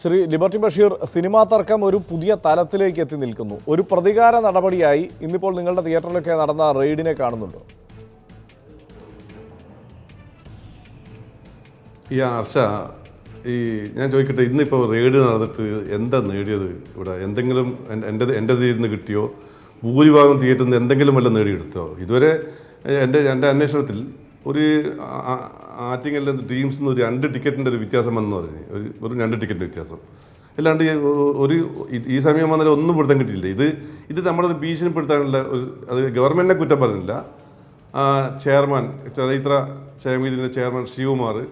Shri liberty Basheer cinema തർക്കം ഒരു പുതിയ തലത്തിലേക്ക് എത്തി നിൽക്കുന്നു. ഒരു പ്രതികാര നടപടിയായി ഇന്നിപ്പോൾ നിങ്ങളുടെ തിയേറ്ററിലൊക്കെ നടന്ന റെയ്ഡിനെ കാണുന്നുണ്ടോ? ഈ ആശ ഈ ഞാൻ ചോദിക്കട്ടെ ഇന്നിപ്പോൾ റെയ്ഡ് നടന്നിട്ട് എന്താ നേടിയത് ഇവിടെ? എന്തെങ്കിലും എൻ- എന്റെ എന്റെ തീരിൽ നിന്ന് കിട്ടിയോ? ഭൂരിഭാഗം തിയേറ്ററിൽ എന്തെങ്കിലും വല്ല നേടിയെടുത്തോ? ഇതുവരെ എന്റെ എന്റെ അന്വേഷണത്തിൽ ഒരു ആ- ആ- ആറ്റിങ്ങലിലെ ഡ്രീംസ് നിന്ന് ഒരു രണ്ട് ടിക്കറ്റിന്റെ ഒരു വ്യത്യാസം വന്നു പറഞ്ഞു. ഒരു ഒരു രണ്ട് ടിക്കറ്റിന്റെ വ്യത്യാസം. അല്ലാണ്ട് ഒരു ഈ- സമയം വന്നാലും ഒന്നും പിടുത്തം കിട്ടിയില്ല. ഇത് ഇത് നമ്മളൊരു ഭീഷണിപ്പെടുത്താനുള്ള ഒരു അത് ഗവൺമെന്റിനെ കുറ്റം പറഞ്ഞില്ല. ചെയർമാൻ ചരിത്ര ക്ഷേമീതിന്റെ ചെയർമാൻ ശിവകുമാർ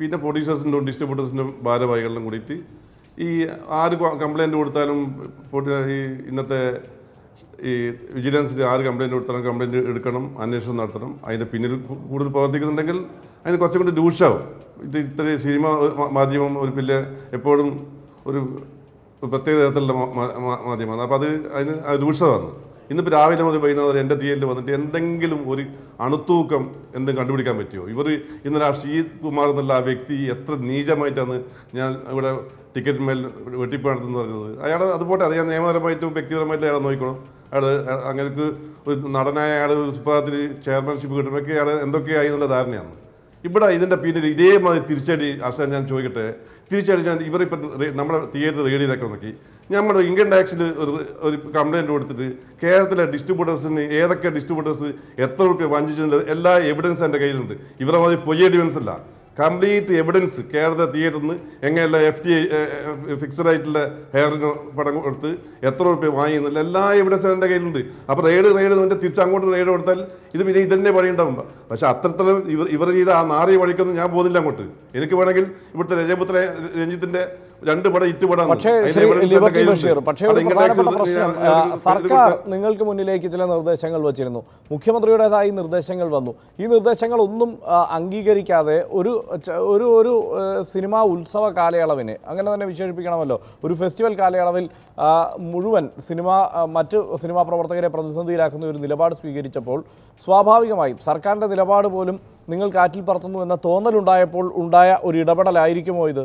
പിന്നെ പ്രൊഡ്യൂസേഴ്സിന്റെ ഡിസ്ട്രിബ്യൂട്ടേഴ്സിന്റെ ഭാരവാഹികളിലും കൂടിയിട്ട് ഈ ആര് കംപ്ലൈന്റ് കൊടുത്താലും ഈ ഇന്നത്തെ ഈ വിജിലൻസിൽ ആര് കംപ്ലൈന്റ് കൊടുത്താലും കംപ്ലൈന്റ് എടുക്കണം അന്വേഷണം നടത്തണം. അതിന്റെ പിന്നിൽ കൂടുതൽ പ്രവർത്തിക്കുന്നുണ്ടെങ്കിൽ അതിന് കുറച്ചും കൂടി രൂക്ഷാവും ഇത് ഇത്ര സിനിമ മാധ്യമം ഒരു പിന്നെ എപ്പോഴും ഒരു പ്രത്യേക തരത്തിലുള്ള മാധ്യമമാണ്. അപ്പോൾ അത് അതിന് അത് രൂക്ഷമാണ്. ഇന്നിപ്പോൾ രാവിലെ മുതൽ വൈകുന്നേരം എന്റെ തിയേറ്ററിൽ വന്നിട്ട് എന്തെങ്കിലും ഒരു അണുത്തൂക്കം എന്തും കണ്ടുപിടിക്കാൻ പറ്റുമോ? ഇവർ ഇന്നലെ ആ ഷീത് കുമാർ എന്നുള്ള ആ വ്യക്തി എത്ര നീചമായിട്ടാണ് ഞാൻ ഇവിടെ ടിക്കറ്റ് മേൽ വെട്ടിപ്പ് നടത്തുന്നത് പറഞ്ഞത്. അയാൾ അതുപോട്ടെ അത് ഞാൻ നിയമപരമായിട്ടും വ്യക്തിപരമായിട്ടും അയാളെ നോക്കണം അയാൾ അങ്ങനെ ഒരു നടനായ അയാൾ ഒരു സുപ്രഭാതത്തിൽ ചെയർമാൻഷിപ്പ് കിട്ടുമ്പോഴൊക്കെ അയാൾ എന്തൊക്കെയായി എന്നുള്ള ധാരണയാണ്. ഇവിടെ ഇതിന്റെ പിന്നിൽ ഇതേമാതിരി തിരിച്ചടി അസാൻ ഞാൻ ചോദിക്കട്ടെ തിരിച്ചടി ഞാൻ ഇവർ റേ- നമ്മുടെ തിയേറ്റർ റേഡിയോയിലൊക്കെ നോക്കി. നമ്മുടെ ഇൻകം ടാക്സിൽ ഒരു ഒരു കൊടുത്തിട്ട് കേരളത്തിലെ ഡിസ്ട്രിബ്യൂട്ടേഴ്സിന് ഏതൊക്കെ ഡിസ്ട്രിബ്യൂട്ടേഴ്സ് എത്ര റുപ്യ വഞ്ചിച്ചിട്ടുണ്ട് എല്ലാ എവിഡൻസ് എന്റെ കയ്യിലുണ്ട്. ഇവരെ മാതിരി പൊയ്യ എവിഡൻസ് അല്ല. കംപ്ലീറ്റ് എവിഡൻസ് കേരള തിയേറ്ററിൽ നിന്ന് എങ്ങനെയല്ല എഫ് ടി ഫിക്സഡ് ആയിട്ടുള്ള ഹെയറിന് പടം കൊടുത്ത് എത്ര റുപ്യ വാങ്ങിയെന്നില്ല എല്ലാ എവിഡൻസും എന്റെ കയ്യിലുണ്ട്. അപ്പോൾ റെയ്ഡ് റെയ്ഡ് എന്നിട്ട് തിരിച്ച് അങ്ങോട്ട് റെയ്ഡ് കൊടുത്താൽ ഇത് പിന്നെ ഇതന്നെ പണിയുണ്ടാവും. പക്ഷെ അത്രത്തോളം ഇവർ ഇവർ ചെയ്ത ആ നാറിയ വഴിക്കൊന്നും ഞാൻ പോകുന്നില്ല അങ്ങോട്ട്. എനിക്ക് വേണമെങ്കിൽ ഇവിടുത്തെ രജപുത്ര രഞ്ജിത്തിന്റെ രണ്ട് പടം ഇറ്റ് പടം പക്ഷേ ശ്രീ ലിബർട്ടി ബഷീർ പക്ഷേ ഒരു പ്രധാനപ്പെട്ട പ്രശ്നം സർക്കാർ നിങ്ങൾക്ക് മുന്നിലേക്ക് ചില നിർദ്ദേശങ്ങൾ വച്ചിരുന്നു. മുഖ്യമന്ത്രിയുടേതായി നിർദ്ദേശങ്ങൾ വന്നു. ഈ നിർദ്ദേശങ്ങൾ ഒന്നും അംഗീകരിക്കാതെ ഒരു ഒരു ഒരു സിനിമാ ഉത്സവ കാലയളവിന് അങ്ങനെ തന്നെ വിശേഷിപ്പിക്കണമല്ലോ ഒരു ഫെസ്റ്റിവൽ കാലയളവിൽ മുഴുവൻ സിനിമ മറ്റ് സിനിമാ പ്രവർത്തകരെ പ്രതിസന്ധിയിലാക്കുന്ന ഒരു നിലപാട് സ്വീകരിച്ചപ്പോൾ സ്വാഭാവികമായും സർക്കാരിന്റെ നിലപാട് പോലും നിങ്ങൾ കാറ്റിൽ പറത്തുന്നു എന്ന തോന്നലുണ്ടായപ്പോൾ ഉണ്ടായ ഒരു ഇടപെടലായിരിക്കുമോ ഇത്?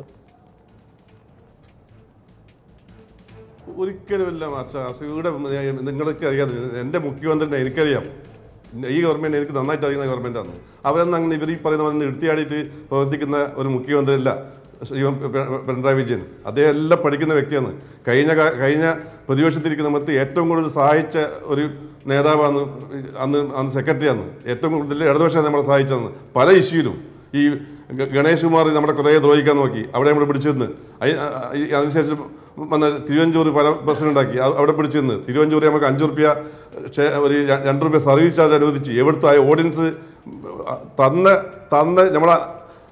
ഒരിക്കലുമില്ല മാസ്റ്റർ ഇവിടെ നിങ്ങൾക്ക് അറിയാം. എന്റെ മുഖ്യമന്ത്രിനെ എനിക്കറിയാം. ഈ ഗവൺമെന്റ് എനിക്ക് നന്നായിട്ട് അറിയുന്ന ഗവൺമെന്റാണ് അവരൊന്നും അങ്ങനെ ഇവർ ഈ പറയുന്ന പോലെ എടുത്തിയാടിയിട്ട് പ്രവർത്തിക്കുന്ന ഒരു മുഖ്യമന്ത്രി അല്ല ശ്രീ പിണറായി വിജയൻ. അദ്ദേഹം എല്ലാം പഠിക്കുന്ന വ്യക്തിയാണ്. കഴിഞ്ഞ കഴിഞ്ഞ പ്രതിപക്ഷത്തിരിക്കുന്ന മറ്റ് ഏറ്റവും കൂടുതൽ സഹായിച്ച ഒരു നേതാവാണ് അന്ന് അന്ന് സെക്രട്ടറിയാണ്. ഏറ്റവും കൂടുതൽ ഇടതുപക്ഷം നമ്മളെ സഹായിച്ചതെന്ന് പല ഇഷ്യൂയിലും ഈ ഗണേഷ് കുമാർ നമ്മുടെ കുറേ ദ്രോഹിക്കാൻ നോക്കി. അവിടെ നമ്മൾ പിടിച്ചിരുന്ന്. അതിനുശേഷം വന്ന തിരുവഞ്ചൂർ പല ബസ്സിനുണ്ടാക്കി അവിടെ അവിടെ പിടിച്ചിരുന്ന് തിരുവഞ്ചൂർ നമുക്ക് അഞ്ചു റുപ്യ ഒരു രണ്ട് റുപ്യ സർവീസ് ചാർജ് അനുവദിച്ച് എവിടുത്തെ ആ ഓഡിയൻസ് തന്ന തന്ന നമ്മളെ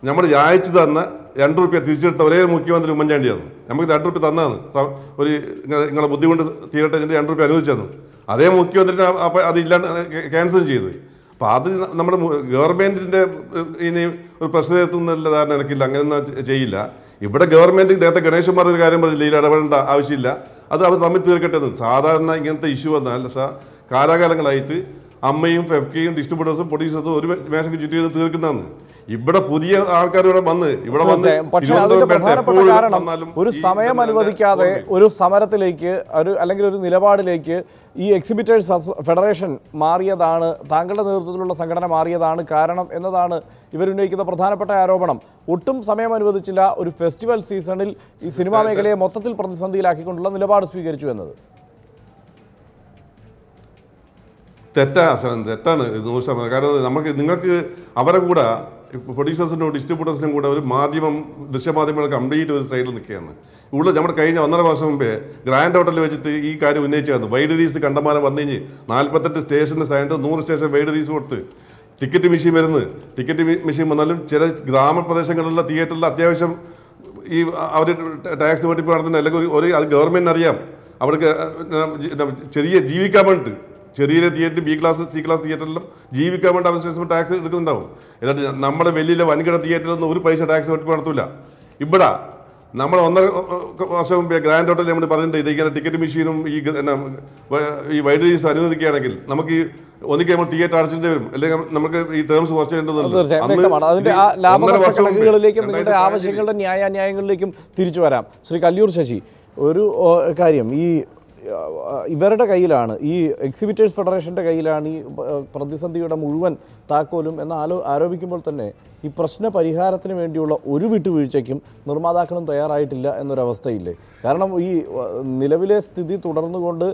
നമ്മൾ യായച്ചു തന്ന രണ്ട് റുപ്യ തിരിച്ചെടുത്ത ഒരേ മുഖ്യമന്ത്രി ഉമ്മൻചാണ്ടിയാണ് നമുക്ക് രണ്ട് റുപ്യ തന്നതാണ്. ഒരു നിങ്ങളെ ബുദ്ധി കൊണ്ട് തീരട്ടെ എന്നിട്ട് രണ്ട് റുപ്യ അനുവദിച്ചത് അതേ മുഖ്യമന്ത്രി അപ്പം അത് ഇല്ലാണ്ട് ക്യാൻസൽ ചെയ്തു. അപ്പം അത് നമ്മുടെ ഗവൺമെന്റിന്റെ ഇനി ഒരു പ്രശ്നത്തുന്നുള്ള ധാരണ എനിക്കില്ല. അങ്ങനെയൊന്നും ചെയ്യില്ല. ഇവിടെ ഗവൺമെന്റ് നേരത്തെ ഗണേശന്മാർ ഒരു കാര്യം പറഞ്ഞില്ല ഇതിൽ ഇടപെടേണ്ട ആവശ്യമില്ല. അത് അവർ തമ്മിൽ തീർക്കട്ടെ എന്ന് സാധാരണ ഇങ്ങനത്തെ ഇഷ്യൂ വന്നാൽ കാലാകാലങ്ങളായിട്ട് അമ്മയും ഫെഫ്കയും ഡിസ്ട്രിബ്യൂട്ടേഴ്സും പ്രൊഡ്യൂസേഴ്സും ഒരു മേശയ്ക്ക് ചുറ്റി ചെയ്ത് തീർക്കുന്നതാണ്. ഇവിടെ പുതിയ ആൾക്കാർ ഇവിടെ വന്ന് ഇവിടെ വന്ന്. പക്ഷേ അതിന്റെ പ്രധാനപ്പെട്ട കാരണം ഒരു സമയം അനുവദിക്കാതെ ഒരു സമരത്തിലേക്ക് ഒരു അല്ലെങ്കിൽ ഒരു നിലപാടിലേക്ക് ഈ എക്സിബിറ്റേഴ്സ് ഫെഡറേഷൻ മാറിയതാണ് താങ്കളുടെ നേതൃത്വത്തിലുള്ള സംഘടന മാറിയതാണ് കാരണം എന്നതാണ് ഇവരുന്നയിക്കുന്ന പ്രധാനപ്പെട്ട ആരോപണം. ഒട്ടും സമയം അനുവദിച്ചില്ല. ഒരു ഫെസ്റ്റിവൽ സീസണിൽ ഈ സിനിമാ മേഖലയെ മൊത്തത്തിൽ പ്രതിസന്ധിയിലാക്കിക്കൊണ്ടുള്ള നിലപാട് സ്വീകരിച്ചു എന്നത്. തെറ്റാ തെറ്റാണ് നൂറ് ശതമാനം. കാരണം നമുക്ക് നിങ്ങൾക്ക് അവരെ കൂടെ പ്രൊഡ്യൂസേഴ്സിനും ഡിസ്ട്രിബ്യൂട്ടേഴ്സിനും കൂടെ ഒരു മാധ്യമം ദൃശ്യമാധ്യമങ്ങൾ കംപ്ലീറ്റ് ഒരു സൈഡിൽ നിൽക്കുകയാണ്. ഇവിടെ നമ്മുടെ കഴിഞ്ഞ ഒന്നര വർഷം മുമ്പേ ഗ്രാൻഡ് ഹോട്ടലിൽ വെച്ചിട്ട് ഈ കാര്യം ഉന്നയിച്ചു വന്നു വൈദ്യുതീസ് കണ്ടമാനം വന്നു കഴിഞ്ഞ് നാൽപ്പത്തെട്ട് സ്റ്റേഷന്റെ സ്ഥാനത്ത് നൂറ് സ്റ്റേഷൻ വൈദ്യുതീസ് കൊടുത്ത്. ടിക്കറ്റ് മെഷീൻ വരുന്നു. ടിക്കറ്റ് മെഷീൻ വന്നാലും ചില ഗ്രാമപ്രദേശങ്ങളിലുള്ള തിയേറ്ററിൽ അത്യാവശ്യം ഈ അവർ ടാക്സ് വെട്ടിപ്പ് നടത്തുന്ന അല്ലെങ്കിൽ ഒരു- അത് ഗവൺമെന്റ് അറിയാം. അവർക്ക് ചെറിയ ജീവിക്കാൻ വേണ്ടിട്ട്. ചെറിയ theatre B class C class തിയേറ്ററിലും ജീവിക്കാൻ വേണ്ടി അവസരം ടാക്സ് എടുക്കുന്നുണ്ടാവും. എന്നിട്ട് നമ്മുടെ വലിയ വൻകിട തിയേറ്ററിലൊന്നും ഒരു പൈസ ടാക്സ് നടത്തൂല. ഇവിടെ നമ്മൾ ഒന്നര വർഷം മുമ്പേ ഗ്രാൻഡ് ഹോട്ടലിൽ നമ്മൾ പറഞ്ഞിട്ട് ഇത് ടിക്കറ്റ് മെഷീനും ഈ എന്നാ, ഈ ഈ വൈദ്യുതി അനുവദിക്കുകയാണെങ്കിൽ നമുക്ക് ഈ ഒന്നിക്ക് നമ്മൾ തിയേറ്റർ അടച്ചിട്ട് വരും. അല്ലെങ്കിൽ നമുക്ക് ഈ ടേംസ് കുറച്ച് നിങ്ങളുടെ ആവശ്യങ്ങളുടെ ന്യായാന്യായങ്ങളിലേക്കും തിരിച്ചു വരാം. ശ്രീ കല്ലൂർ ശശി ഒരു കാര്യം. ഈ ഇവരുടെ കയ്യിലാണ് ഈ എക്സിബിറ്റേഴ്സ് ഫെഡറേഷന്റെ കയ്യിലാണ് ഈ പ്രതിസന്ധിയുടെ മുഴുവൻ താക്കോലും എന്ന് ആലോ ആരോപിക്കുമ്പോൾ തന്നെ ഈ പ്രശ്ന പരിഹാരത്തിന് വേണ്ടിയുള്ള ഒരു വിട്ടുവീഴ്ചയ്ക്കും നിർമ്മാതാക്കളും തയ്യാറായിട്ടില്ല എന്നൊരവസ്ഥയില്ലേ? കാരണം ഈ നിലവിലെ സ്ഥിതി തുടർന്നുകൊണ്ട്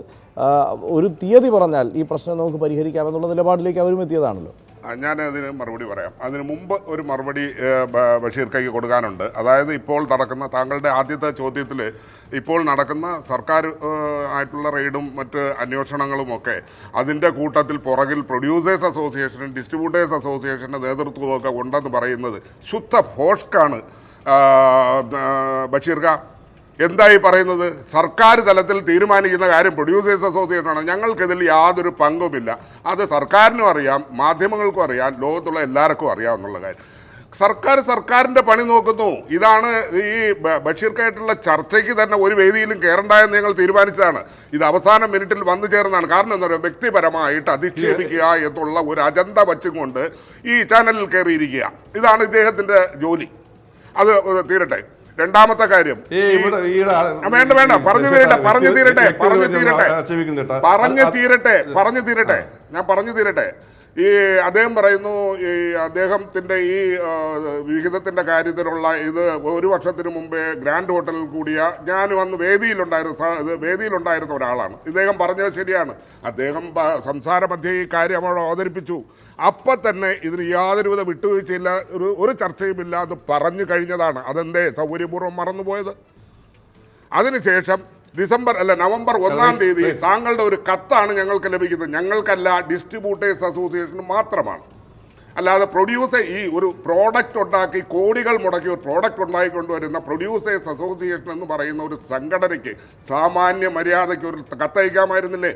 ഒരു തീയതി പറഞ്ഞാൽ ഈ പ്രശ്നം നമുക്ക് പരിഹരിക്കാമെന്നുള്ള നിലപാടിലേക്ക് അവരും എത്തിയതാണല്ലോ. അതിന് മറുപടി പറയാം. അതിന് മുമ്പ് ഒരു മറുപടി ബഷീർ കൈക്ക് കൊടുക്കാനുണ്ട്. അതായത് ഇപ്പോൾ നടക്കുന്ന താങ്കളുടെ ആദ്യത്തെ ചോദ്യത്തിൽ ഇപ്പോൾ നടക്കുന്ന സർക്കാർ ആയിട്ടുള്ള റെയ്ഡും മറ്റ് അന്വേഷണങ്ങളും ഒക്കെ അതിന്റെ കൂട്ടത്തിൽ പുറകിൽ പ്രൊഡ്യൂസേഴ്സ് അസോസിയേഷനും ഡിസ്ട്രിബ്യൂട്ടേഴ്സ് അസോസിയേഷന്റെ നേതൃത്വവും ഒക്കെ ഉണ്ടെന്ന് പറയുന്നത് ശുദ്ധ ഫോഷ്കാണ് ആ, ആ, ബഷീർ ഖാ എന്തായി പറയുന്നത്? സർക്കാർ തലത്തിൽ തീരുമാനിക്കുന്ന കാര്യം പ്രൊഡ്യൂസേഴ്സ് അസോസിയേഷനാണ് ഞങ്ങൾക്കിതിൽ യാതൊരു പങ്കുമില്ല. അത് സർക്കാരിനും അറിയാം മാധ്യമങ്ങൾക്കും അറിയാം ലോകത്തുള്ള എല്ലാവർക്കും അറിയാം എന്നുള്ള കാര്യം. സർക്കാർ സർക്കാരിന്റെ പണി നോക്കുന്നു. ഇതാണ് ഈ ബഷീർക്കായിട്ടുള്ള ചർച്ചയ്ക്ക് തന്നെ ഒരു വേദിയിലും കയറണ്ട എന്ന് ഞങ്ങൾ തീരുമാനിച്ചതാണ്. ഇത് അവസാന മിനിറ്റിൽ വന്നു ചേർന്നതാണ്. കാരണം എന്താ പറയുക? വ്യക്തിപരമായിട്ട് അധിക്ഷേപിക്കുക എന്നുള്ള ഒരു അജണ്ട വച്ചുകൊണ്ട് ഈ ചാനലിൽ കയറിയിരിക്കുക ഇതാണ് ഇദ്ദേഹത്തിന്റെ ജോലി. അത് തീരട്ടെ. രണ്ടാമത്തെ കാര്യം. വേണ്ട വേണ്ട. പറഞ്ഞു തീരട്ടെ പറഞ്ഞു തീരട്ടെ പറഞ്ഞു തീരട്ടെ. പറഞ്ഞു തീരട്ടെ പറഞ്ഞു തീരട്ടെ. ഞാൻ പറഞ്ഞു തീരട്ടെ. ഈ അദ്ദേഹം പറയുന്നു ഈ അദ്ദേഹത്തിന്റെ ഈ വിഹിതത്തിന്റെ കാര്യത്തിലുള്ള ഇത് ഒരു വർഷത്തിന് മുമ്പേ ഗ്രാൻഡ് ഹോട്ടലിൽ കൂടിയ ഞാൻ വന്ന് വേദിയിലുണ്ടായിരുന്ന വേദിയിലുണ്ടായിരുന്ന ഒരാളാണ്. ഇദ്ദേഹം പറഞ്ഞത് ശരിയാണ്. അദ്ദേഹം സംസാരമധ്യേ സംസാര മധ്യേ ഈ കാര്യം അവിടെ അവതരിപ്പിച്ചു. അപ്പം തന്നെ ഇതിന് യാതൊരുവിധ വിട്ടുവീഴ്ചയില്ല ഒരു ഒരു ചർച്ചയുമില്ല അത് പറഞ്ഞു കഴിഞ്ഞതാണ്. അതെന്തേ? സൗകര്യപൂർവം മറന്നുപോയത്. അതിനുശേഷം ഡിസംബർ അല്ല നവംബർ ഒന്നാം തീയതി താങ്കളുടെ ഒരു കത്താണ് ഞങ്ങൾക്ക് ലഭിക്കുന്നത്. ഞങ്ങൾക്കല്ല ഡിസ്ട്രിബ്യൂട്ടേഴ്സ് അസോസിയേഷൻ മാത്രമാണ്. അല്ലാതെ പ്രൊഡ്യൂസർ ഈ ഒരു പ്രോഡക്റ്റ് ഉണ്ടാക്കി കോടികൾ മുടക്കി ഒരു പ്രോഡക്റ്റ് ഉണ്ടാക്കിക്കൊണ്ടുവരുന്ന പ്രൊഡ്യൂസേഴ്സ് അസോസിയേഷൻ എന്ന് പറയുന്ന ഒരു സംഘടനയ്ക്ക് സാമാന്യ മര്യാദയ്ക്ക് ഒരു കത്തയക്കാമായിരുന്നില്ലേ?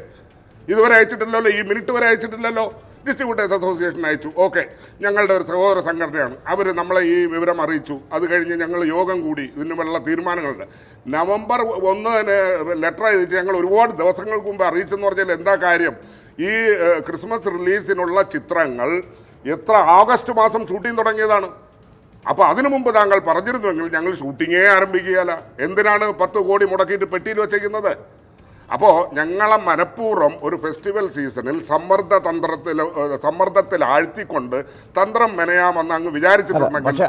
ഇതുവരെ അയച്ചിട്ടില്ലല്ലോ? ഈ മിനിറ്റ് വരെ അയച്ചിട്ടില്ലല്ലോ? ഡിസ്ട്രിബ്യൂട്ടേഴ്സ് അസോസിയേഷൻ അയച്ചു. ഓക്കെ ഞങ്ങളുടെ ഒരു സഹോദര സംഘടനയാണ്. അവർ നമ്മളെ ഈ വിവരം അറിയിച്ചു. അത് കഴിഞ്ഞ് ഞങ്ങൾ യോഗം കൂടി. ഇതിനുള്ള തീരുമാനങ്ങളുണ്ട്. നവംബർ ഒന്നിന് ലെറ്റർ അയച്ച് ഞങ്ങൾ ഒരുപാട് ദിവസങ്ങൾക്ക് മുമ്പ് അറിയിച്ചെന്ന് പറഞ്ഞാൽ എന്താ കാര്യം? ഈ ക്രിസ്മസ് റിലീസിനുള്ള ചിത്രങ്ങൾ എത്ര ഓഗസ്റ്റ് മാസം ഷൂട്ടിംഗ് തുടങ്ങിയതാണ്. അപ്പോൾ അതിനു മുമ്പ് താങ്കൾ പറഞ്ഞിരുന്നുവെങ്കിൽ ഞങ്ങൾ ഷൂട്ടിങ്ങേ ആരംഭിക്കുകയല്ല. എന്തിനാണ് പത്ത് കോടി മുടക്കിയിട്ട് പെട്ടിയിൽ വെച്ചേക്കുന്നത്? അപ്പോൾ ഞങ്ങളെ മനഃപൂർവം ഒരു ഫെസ്റ്റിവൽ സീസണിൽ സമ്മർദ്ദ തന്ത്രത്തിൽ സമ്മർദ്ദത്തിൽ ആഴ്ത്തിക്കൊണ്ട് തന്ത്രം മെനയാമെന്ന് അങ്ങ് വിചാരിച്ചിട്ടുണ്ടെങ്കിൽ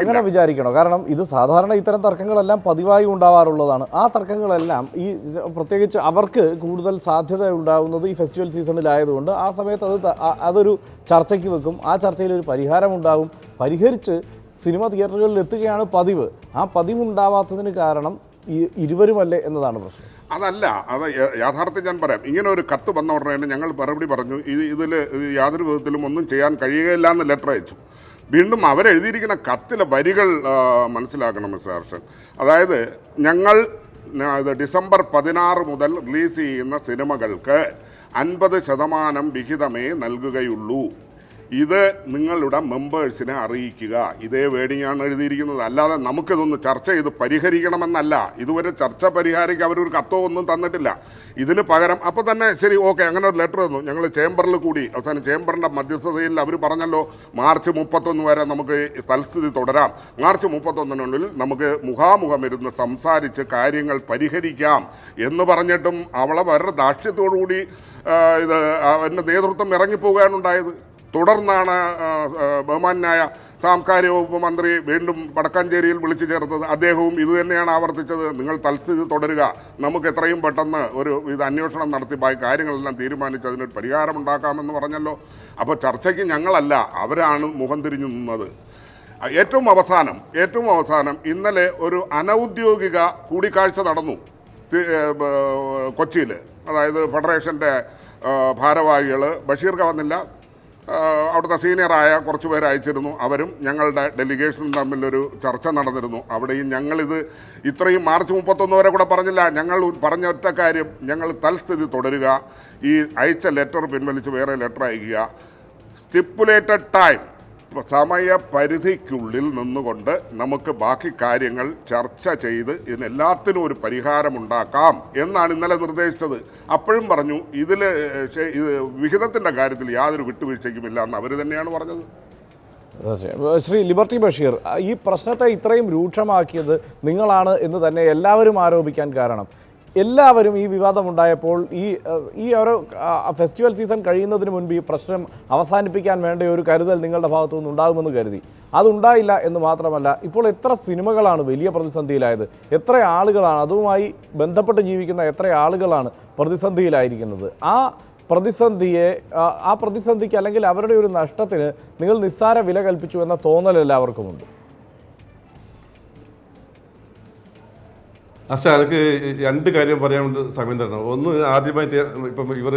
അങ്ങനെ വിചാരിക്കണോ. കാരണം ഇത് സാധാരണ ഇത്തരം തർക്കങ്ങളെല്ലാം പതിവായി ഉണ്ടാവാറുള്ളതാണ്. ആ തർക്കങ്ങളെല്ലാം ഈ പ്രത്യേകിച്ച് അവർക്ക് കൂടുതൽ സാധ്യത ഉണ്ടാവുന്നത് ഈ ഫെസ്റ്റിവൽ സീസണിലായതുകൊണ്ട് ആ സമയത്ത് അത് അതൊരു ചർച്ചയ്ക്ക് വെക്കും. ആ ചർച്ചയിൽ ഒരു പരിഹാരം ഉണ്ടാകും പരിഹരിച്ച് സിനിമ തിയേറ്ററുകളിൽ എത്തുകയാണ് പതിവ്. ആ പതിവ് ഉണ്ടാവാത്തതിന് കാരണം ഈ ഇരുവരുമല്ലേ എന്നതാണ് പ്രശ്നം. അതല്ല അത് യാഥാർത്ഥ്യം ഞാൻ പറയാം. ഇങ്ങനെ ഒരു കത്ത് വന്ന ഉടനെ തന്നെ ഞങ്ങൾ മറുപടി പറഞ്ഞു ഇത് ഇതിൽ യാതൊരു വിധത്തിലും ഒന്നും ചെയ്യാൻ കഴിയുകയില്ല എന്ന് ലെറ്റർ അയച്ചു. വീണ്ടും അവരെഴുതിയിരിക്കുന്ന കത്തിലെ വരികൾ മനസ്സിലാക്കണം മിസ്റ്റർ ഹർഷൻ. അതായത് ഞങ്ങൾ ഡിസംബർ പതിനാറ് മുതൽ റിലീസ് ചെയ്യുന്ന സിനിമകൾക്ക് അൻപത് ശതമാനം വിഹിതമേ നൽകുകയുള്ളൂ. ഇത് നിങ്ങളുടെ മെമ്പേഴ്സിനെ അറിയിക്കുക. ഇതേ വേഡിങ്ങാണ് എഴുതിയിരിക്കുന്നത്. അല്ലാതെ നമുക്കിതൊന്ന് ചർച്ച ചെയ്ത് പരിഹരിക്കണമെന്നല്ല. ഇതുവരെ ചർച്ച പരിഹാരിക്ക് അവരൊരു കത്തോ ഒന്നും തന്നിട്ടില്ല. ഇതിന് പകരം അപ്പോൾ തന്നെ ശരി ഓക്കെ അങ്ങനെ ഒരു ലെറ്റർ തന്നു ഞങ്ങൾ ചേംബറിൽ കൂടി അവസാനം ചേംബറിന്റെ മധ്യസ്ഥതയിൽ അവർ പറഞ്ഞല്ലോ മാർച്ച് മുപ്പത്തൊന്ന് വരെ നമുക്ക് തൽസ്ഥിതി തുടരാം. മാർച്ച് മുപ്പത്തൊന്നിനുള്ളിൽ നമുക്ക് മുഖാമുഖം ഇരുന്ന് സംസാരിച്ച് കാര്യങ്ങൾ പരിഹരിക്കാം എന്ന് പറഞ്ഞിട്ടും അവളെ വളരെ ദാക്ഷ്യത്തോടുകൂടി കൂടി ഇത് അവന്റെ നേതൃത്വം ഇറങ്ങിപ്പോകാനുണ്ടായത് തുടർന്നാണ് ബഹുമാനായ സാംസ്കാരിക വകുപ്പ് മന്ത്രി വീണ്ടും വടക്കാഞ്ചേരിയിൽ വിളിച്ചു ചേർത്തത്. അദ്ദേഹവും ഇതുതന്നെയാണ് ആവർത്തിച്ചത്. നിങ്ങൾ തൽസ്ഥിതി തുടരുക. നമുക്ക് എത്രയും പെട്ടെന്ന് ഒരു ഇത് അന്വേഷണം നടത്തി പോയി കാര്യങ്ങളെല്ലാം തീരുമാനിച്ച് അതിനൊരു പരിഹാരം ഉണ്ടാക്കാമെന്ന് പറഞ്ഞല്ലോ. അപ്പോൾ ചർച്ചയ്ക്ക് ഞങ്ങളല്ല അവരാണ് മുഖം തിരിഞ്ഞു നിന്നത്. ഏറ്റവും അവസാനം ഏറ്റവും അവസാനം ഇന്നലെ ഒരു അനൗദ്യോഗിക കൂടിക്കാഴ്ച നടന്നു. കൊച്ചിയിൽ അതായത് ഫെഡറേഷന്റെ ഭാരവാഹികൾ ബഷീർ വന്നില്ല. അവിടുത്തെ സീനിയറായ കുറച്ച് പേര് അയച്ചിരുന്നു. അവരും ഞങ്ങളുടെ ഡെലിഗേഷനും തമ്മിലൊരു ചർച്ച നടന്നിരുന്നു. അവിടെയും ഞങ്ങളിത് ഇത്രയും മാർച്ച് മുപ്പത്തൊന്ന് വരെ കൂടെ പറഞ്ഞില്ല. ഞങ്ങൾ പറഞ്ഞ ഒറ്റ കാര്യം ഞങ്ങൾ തൽസ്ഥിതി തുടരുക. ഈ അയച്ച ലെറ്റർ പിൻവലിച്ച് വേറെ ലെറ്റർ അയക്കുക. സ്റ്റിപ്പുലേറ്റഡ് ടൈം സമയ പരിധിക്കുള്ളിൽ നിന്നുകൊണ്ട് നമുക്ക് ബാക്കി കാര്യങ്ങൾ ചർച്ച ചെയ്ത് ഇതിനെല്ലാത്തിനും ഒരു പരിഹാരമുണ്ടാക്കാം എന്നാണ് ഇന്നലെ നിർദ്ദേശിച്ചത് അപ്പോഴും പറഞ്ഞു ഇതിൽ ഇത് വിഹിതത്തിന്റെ കാര്യത്തിൽ യാതൊരു വിട്ടുവീഴ്ചയ്ക്കുമില്ല എന്ന് അവർ തന്നെയാണ് പറഞ്ഞത്. ശ്രീ ലിബർട്ടി ബഷീർ ഈ പ്രശ്നത്തെ ഇത്രയും രൂക്ഷമാക്കിയത് നിങ്ങളാണ് എന്ന് തന്നെ എല്ലാവരും ആരോപിക്കാൻ കാരണം എല്ലാവരും ഈ വിവാദമുണ്ടായപ്പോൾ ഈ ഈ ഒരു ഫെസ്റ്റിവൽ സീസൺ കഴിയുന്നതിന് മുൻപ് ഈ പ്രശ്നം അവസാനിപ്പിക്കാൻ വേണ്ട ഒരു കരുതൽ നിങ്ങളുടെ ഭാഗത്തു നിന്ന് ഉണ്ടാകുമെന്ന് കരുതി. അതുണ്ടായില്ല എന്ന് മാത്രമല്ല ഇപ്പോൾ എത്ര സിനിമകളാണ് വലിയ പ്രതിസന്ധിയിലായത്. എത്ര ആളുകളാണ് അതുമായി ബന്ധപ്പെട്ട് ജീവിക്കുന്ന എത്ര ആളുകളാണ് പ്രതിസന്ധിയിലായിരിക്കുന്നത്. ആ പ്രതിസന്ധിയെ ആ പ്രതിസന്ധിക്ക് അല്ലെങ്കിൽ അവരുടെ ഒരു നഷ്ടത്തിന് നിങ്ങൾ നിസ്സാര വില കൽപ്പിച്ചു എന്ന തോന്നൽ എല്ലാവർക്കുമുണ്ട്. അച്ഛാ എനിക്ക് രണ്ട് കാര്യം പറയാനുണ്ട് സമയം തരണം. ഒന്ന് ആദ്യമായിട്ട് ഇപ്പം ഇവർ